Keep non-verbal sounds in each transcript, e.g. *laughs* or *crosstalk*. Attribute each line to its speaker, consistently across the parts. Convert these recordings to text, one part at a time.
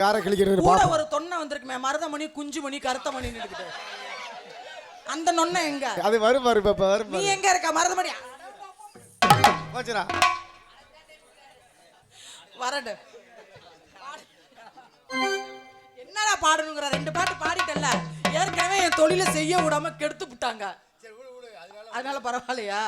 Speaker 1: யாரை கிழிக்கிறது
Speaker 2: கூட
Speaker 1: பாப்போம்
Speaker 2: ஒரு தொன்னை வந்திருக்குமே மருதமணி குஞ்சுமணி கருத்தமணி நின்னுக்கிட்டு அந்த நொன்னை எங்க?
Speaker 1: அது வரும் பாரு இப்ப வரும்
Speaker 2: நீ
Speaker 1: பாரு
Speaker 2: எங்க இருக்க மருதமணி?
Speaker 1: போச்சுடா.
Speaker 2: வரடு. என்னடா பாடணுங்கிற ரெண்டு பாட்டு பாடிட்டல்ல. ஏற்கனவே என் தொழிலை செய்ய விடாம கெடுத்து விட்டாங்க. அதனால பரவாயில்லையா?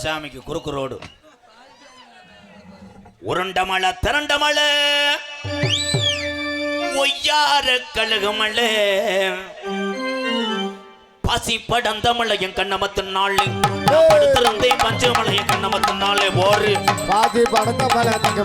Speaker 3: குலசாமிக்கு குறுக்கு ரோடு. உருண்ட மழை திரண்ட ஒய்யார கழுகு மலை பசி படந்த மழை என் கண்ணமத்து நாள். படுத்திருந்தேன் பஞ்சு மழை என் கண்ணமத்து நாள்.
Speaker 1: பாதி படந்த பல தங்க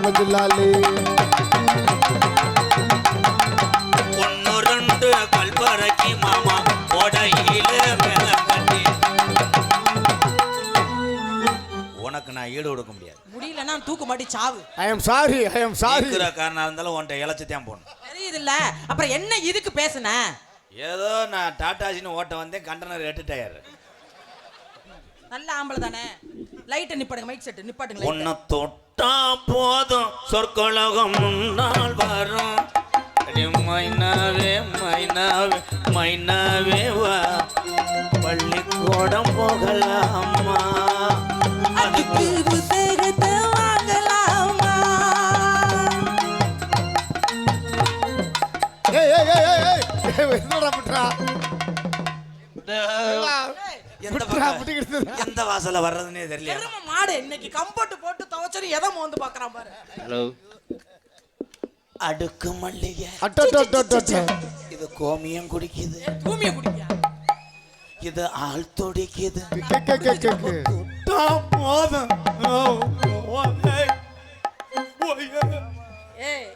Speaker 3: உனக்கு நான் ஈடு கொடுக்க முடியாது.
Speaker 2: முடியலன்னா தூக்கு மாட்டி சாவு.
Speaker 1: I am sorry I am sorry
Speaker 3: இருக்கிற காரணம் இருந்தாலும் உன்ட்ட இழைச்சி தான் போகணும்
Speaker 2: தெரியுது இல்ல அப்புறம் என்ன இதுக்கு பேசுன?
Speaker 3: ஏதோ நான் டாட்டாசின்னு ஓட்ட வந்தேன் கண்டனர் எட்டு டயர்.
Speaker 2: நல்ல ஆம்பளை தானே. லைட்டை நிப்பாடுங்க மைக் செட் நிப்பாட்டுங்க
Speaker 3: உன்னை தொட்டா போதும் சொற்கொலகம் முன்னால் வரும். அடி மைனாவே மைனாவே மைனாவே வா. பள்ளிக்கூடம் போகலாமா? எந்த வாசல்ல வர்றதுன்னே தெரியல
Speaker 2: எரும மாடு? இன்னைக்கு கம்போட்டு போட்டு துவைச்சரு எதை மோந்து பாக்குறான் பாரு?
Speaker 3: அடுக்கு மல்லிகை. இது கோமியம் குடிக்குது.
Speaker 2: பூமியை குடிக்க
Speaker 3: இது ஆள் துடிக்குது.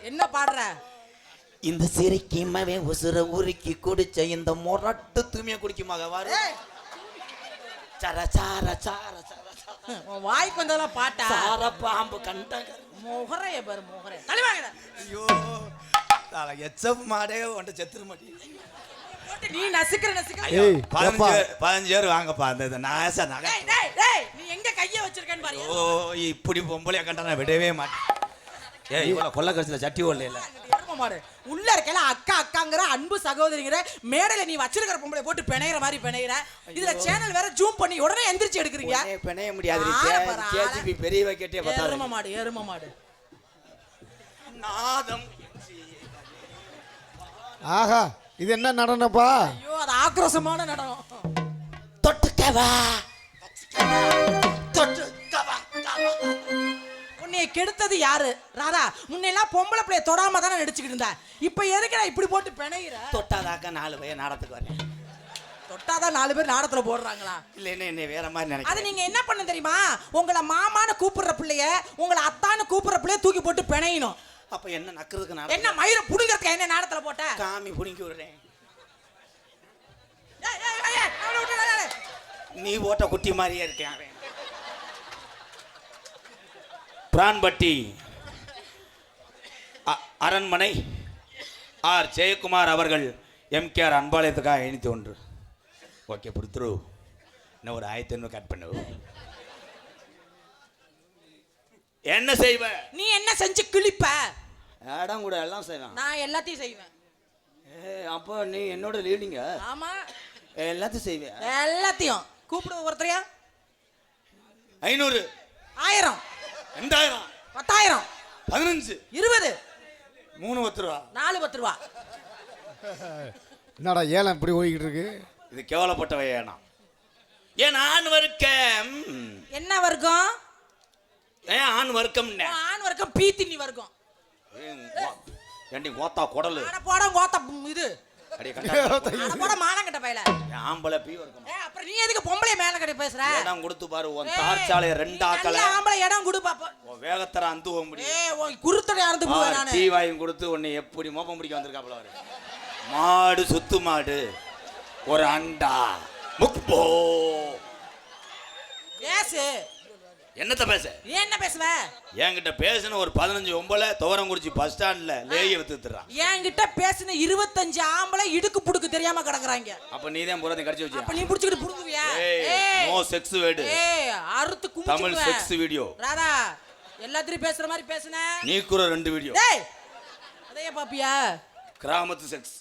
Speaker 2: என்ன பாடுற?
Speaker 3: இந்த சிரிக்கிமவே உசுர உருக்கி குடிச்ச இந்த முரட்டு தூமிய குடிக்குமாக வாரு. சர சார சார சார
Speaker 2: வாய்க்கு வந்ததெல்லாம் பாட்டா?
Speaker 3: சார பாம்பு கண்டாங்க
Speaker 2: முகரைய பாரு முகரைய. தலைவாங்க
Speaker 3: ஐயோ தல எச்சப் மாடே உன்ட்ட செத்துரு மாட்டி
Speaker 2: போட்டு நீ நசுக்கிற நசுக்கிற.
Speaker 1: ஏய் ஏப்பா.
Speaker 3: பதினஞ்சு பதினஞ்சு பேர் வாங்கப்பா அந்த இது நாச நகை
Speaker 2: டேய் டேய் டேய் நீ எங்க கைய வச்சிருக்கேன்னு பாரு.
Speaker 3: ஓ இப்படி பொம்பளைய கண்டா நான் விடவே மாட்டேன். ஏய் இவ்வளோ கொள்ள கடைசியில் சட்டி ஓடல
Speaker 2: எரும மாடு உள்ள இருக்கல அக்கா அக்காங்கிற அன்பு சகோதரிங்கிற மேடையில நீ வச்சிருக்கிற பொம்பளை போட்டு பிணையிற மாதிரி பிணையிற. இதுல சேனல் வேற ஜூம் பண்ணி உடனே எந்திரிச்சு எடுக்கிறீங்க.
Speaker 3: பிணைய முடியாது பெரிய வைக்கட்டே
Speaker 2: எரும மாடு எரும மாடு.
Speaker 3: நாதம்.
Speaker 1: ஆஹா. இது என்ன நடனப்பா?
Speaker 2: ஐயோ அது ஆக்ரோஷமான நடனம்.
Speaker 3: தொட்டுக்கவா? தொட்டுக்கவா?
Speaker 2: உன்னைய கெடுத்தது யாரு? ராதா முன்னெல்லாம் பொம்பளை பிள்ளைய தொடாம தானே நடிச்சுக்கிட்டு இருந்த. இப்ப எதுக்கு நான் இப்படி போட்டு பிணையிற?
Speaker 3: தொட்டாதாக்க நாலு பையன் நாடத்துக்கு வரேன்.
Speaker 2: தொட்டாதான் நாலு பேர் நாடத்துல போடுறாங்களா?
Speaker 3: இல்லைன்னு என்னை வேற மாதிரி
Speaker 2: அது
Speaker 3: நினைக்கிறேன்
Speaker 2: நீங்க என்ன பண்ண தெரியுமா? உங்களை மாமான்னு கூப்பிடுற பிள்ளைய உங்களை அத்தான்னு கூப்பிடுற பிள்ளைய தூக்கி போட்டு பிணையணும்.
Speaker 3: அப்ப என்ன நக்குறதுக்கு
Speaker 2: என்ன
Speaker 3: நான்
Speaker 2: மயிரை புடுங்கறதுக்கு என்ன நாடத்துல போட்ட?
Speaker 3: காமி புடிங்கி விடுறேன். நீ ஓட்ட குட்டி மாதிரியே இருக்கேன் அவன். பிரான்பட்டி. அரண்மனை. ஆர். ஜெயக்குமார் அவர்கள் எம்கேஆர் அன்பாலயத்துக்காக இணைத்து ஒன்று. ஓகே புடுத்துரு இன்னும் ஒரு ஆயிரத்தி ஐநூறு கட் பண்ணு. என்ன செய்வ?
Speaker 2: நீ என்ன செஞ்சு கிழிப்ப?
Speaker 3: இடம் கூட எல்லாம் செய்வேன்.
Speaker 2: நான் எல்லாத்தையும் செய்வேன்.
Speaker 3: ஏ அப்போ நீ என்னோட லீடிங்க
Speaker 2: ஆமா.
Speaker 3: எல்லாத்தையும் செய்வேன்
Speaker 2: எல்லாத்தையும். கூப்பிடு ஒருத்தரையா?
Speaker 3: ஐநூறு.
Speaker 2: ஆயிரம்.
Speaker 3: ரெண்டாயிரம்.
Speaker 2: பத்தாயிரம்.
Speaker 3: பதினஞ்சு.
Speaker 2: இருபது.
Speaker 3: மூணு பத்து ரூபா.
Speaker 2: நாலு பத்து ரூபா.
Speaker 1: என்னடா ஏலம் இப்படி ஓடிக்கிட்டு இருக்கு?
Speaker 3: இது கேவலப்பட்ட வேணாம் ஏன் ஆண் வர்க்கம்?
Speaker 2: என்ன வர்க்கம்?
Speaker 3: ஏன் ஆண் வர்க்கம்
Speaker 2: ஆண் வர்க்கம் பீத்தினி வர்க்கம்.
Speaker 3: ஏண்டி கோத்தா குடலு?
Speaker 2: போட கோத்த இது.
Speaker 3: அடி கண்டா *laughs*
Speaker 2: போட மானங்கட்ட பையல.
Speaker 3: என் ஆம்பளை பீ வர்க்கம்
Speaker 2: ஏ அப்புறம் நீ எதுக்கு பொம்பளை மேல கட்டி பேசுற?
Speaker 3: இடம் கொடுத்து பாரு உன்
Speaker 2: ஏய்,
Speaker 3: தார் சாலையை
Speaker 2: நீ
Speaker 3: ரெண்டாக்கல
Speaker 2: நல்ல ஆம்பளை இடம் கொடு பாப்போம்
Speaker 3: உன் வேகத்தர அந்து போக முடியும்.
Speaker 2: ஏ உன் குருத்தடை அறுந்து போவேன் நானு.
Speaker 3: டீ வாயும் கொடுத்து உன்னை எப்படி மோப்பம் பிடிக்க வந்திருக்காப்புல அவரு? மாடு சுத்து மாடு. ஒரு அண்டா. முக்போ
Speaker 2: பேசு
Speaker 3: என்னத்த பேச?
Speaker 2: நீ என்ன பேசுவ?
Speaker 3: என்கிட்ட பேசின ஒரு பதினஞ்சு ஒம்பளை துவரங்குறிச்சி பஸ் ஸ்டாண்ட்ல லேய வித்துறான்.
Speaker 2: என்கிட்ட பேசின இருபத்தஞ்சு ஆம்பளை இடுக்கு புடுக்கு தெரியாம கிடக்குறாங்க.
Speaker 3: அப்ப நீ தான் புறத்தை கடிச்சு
Speaker 2: அப்ப
Speaker 3: வச்சியா
Speaker 2: நீ புடிச்சுக்கிட்டு புடுங்குவியா?
Speaker 3: No sex word.
Speaker 2: ஏய் அறுத்து
Speaker 3: தமிழ்
Speaker 2: கும்பிடுவேன்
Speaker 3: செக்ஸ் வீடியோ
Speaker 2: ராதா எல்லாத்திலயும் பேசுற மாதிரி பேசுன.
Speaker 3: நீ கூட ரெண்டு வீடியோ
Speaker 2: டேய் அதையே பாப்பியா?
Speaker 3: கிராமத்து செக்ஸ்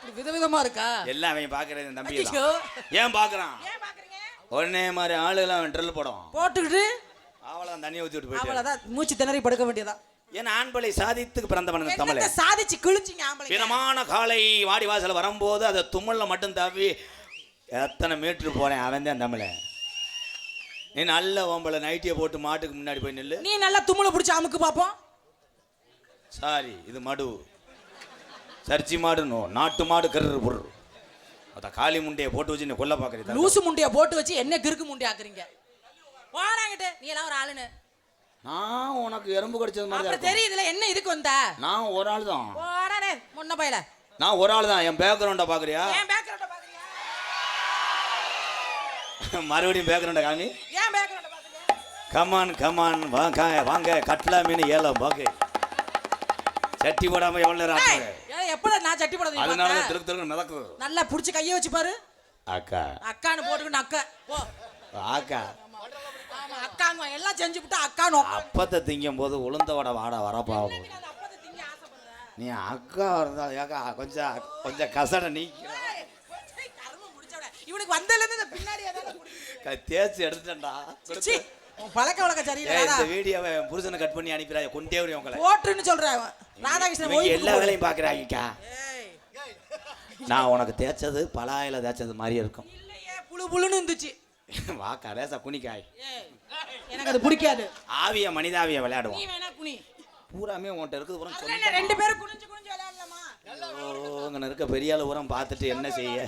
Speaker 2: இப்படி விதவிதமா இருக்கா?
Speaker 3: எல்லாம் அவன் பாக்குறது தம்பி. ஏன் பாக்குறான்? உடனே மாதிரி ஆளுலாம் அவன் ட்ரில் போடும்
Speaker 2: போட்டுக்கிட்டு
Speaker 3: அவளாம் தண்ணி ஊத்தி விட்டு போயிட்டு.
Speaker 2: அவ்வளவுதான் மூச்சு திணறி படுக்க வேண்டியதா
Speaker 3: ஏன் ஆண்பலை சாதித்துக்கு பிறந்தவன் தமிழ்
Speaker 2: சாதிச்சு கிழிச்சிங்க ஆம்பளை
Speaker 3: பிறமான காலை வாடி வாசல் வரும்போது அதை தும்மல்ல மட்டும் தவி எத்தனை மீட்டர் போறேன் அவன் தான் தமிழன். நீ நல்ல ஓம்பளை நைட்டியை போட்டு மாட்டுக்கு முன்னாடி போய் நில்லு.
Speaker 2: நீ நல்லா தும்முல புடிச்சு அமுக்கு பாப்போம்.
Speaker 3: சாரி இது மடு. சர்ச்சி மாடு நோ நாட்டு மாடு கரு புர் அத காளி முண்டையை போட்டு வச்சு நீ கொல்ல பாக்குறீங்க
Speaker 2: லூசு முண்டைய போட்டு வச்சு என்ன கிறுக்கு முண்டைய ஆக்குறீங்க. போனாங்கிட்டு நீ எல்லாம் ஒரு ஆளுன்னு.
Speaker 3: நான் உனக்கு எறும்பு கடிச்சது மாதிரி
Speaker 2: அப்புறம். தெரியுதுல என்ன இதுக்கு வந்த?
Speaker 3: நான் ஒரு ஆள் தான்.
Speaker 2: போடானே முன்ன பையல.
Speaker 3: நான் ஒரு ஆள் தான். என் பேக்ரவுண்டை பாக்குறியா
Speaker 2: ஏன் பேக்ரவுண்ட பாக்குறீங்க *laughs*
Speaker 3: மறுபடியும் பேக்ரவுண்டை காமி.
Speaker 2: ஏன் பேக்ரவுண்ட பாக்குறீங்க
Speaker 3: கமான் கமான் வாங்க வாங்க. கட்லா மீன் ஏலம் பாக்கு சட்டி போடாம எவ்வளவு நேரம்
Speaker 2: எப்படா நான் சட்டி போட
Speaker 3: அதனால தான் திருக்கு திருக்கு மிதக்குது.
Speaker 2: நல்லா புடிச்சு கைய வச்சு பாரு.
Speaker 3: அக்கா.
Speaker 2: அக்கான்னு போட்டுக்கிட்டு அக்கா. போ.
Speaker 3: ஆக்கா
Speaker 2: ஆமா அக்காங்க எல்லாம் செஞ்சு விட்டு அக்கானோ
Speaker 3: அப்பத்தை திங்கும் போது உளுந்த வடை வாட வரப்பா நீ அக்கா இருந்தா ஏக்கா கொஞ்சம் கொஞ்சம் கசடை நீ
Speaker 2: ஏய், ஏய், கருமம் முடிச்சவனே. இவனுக்கு வந்ததுல இருந்து இந்த பின்னாடி
Speaker 3: தேய்ச்சி எடுத்துட்டா
Speaker 2: சீ, உன் பழக்க வழக்கம்
Speaker 3: ஏய்,
Speaker 2: சரியில்லை
Speaker 3: இந்த வீடியோவை புருஷனை கட் பண்ணி அனுப்பிடாத கொண்டே வரும் உங்களை
Speaker 2: போட்டுன்னு சொல்றேன் அவன். ராதாகிருஷ்ணன்
Speaker 3: எல்லா. வேலையும் பாக்குறாங்கக்கா நான் உனக்கு தேய்ச்சது பலாயில தேய்ச்சது மாதிரி இருக்கும்.
Speaker 2: புழு புழுன்னு இருந்துச்சு.
Speaker 3: வாக்கா ரேசா குனிக்காய்.
Speaker 2: எனக்கு அது பிடிக்காது.
Speaker 3: ஆவிய மனிதாவிய விளையாடுவோம்.
Speaker 2: குனி.
Speaker 3: பூராமே உன்கிட்ட இருக்குது
Speaker 2: என்ன ரெண்டு பேரும் குனிஞ்சு குனிஞ்சு விளையாடலாமா?
Speaker 3: இருக்க பெரிய ஆளு பூரா பார்த்துட்டு என்ன செய்ய?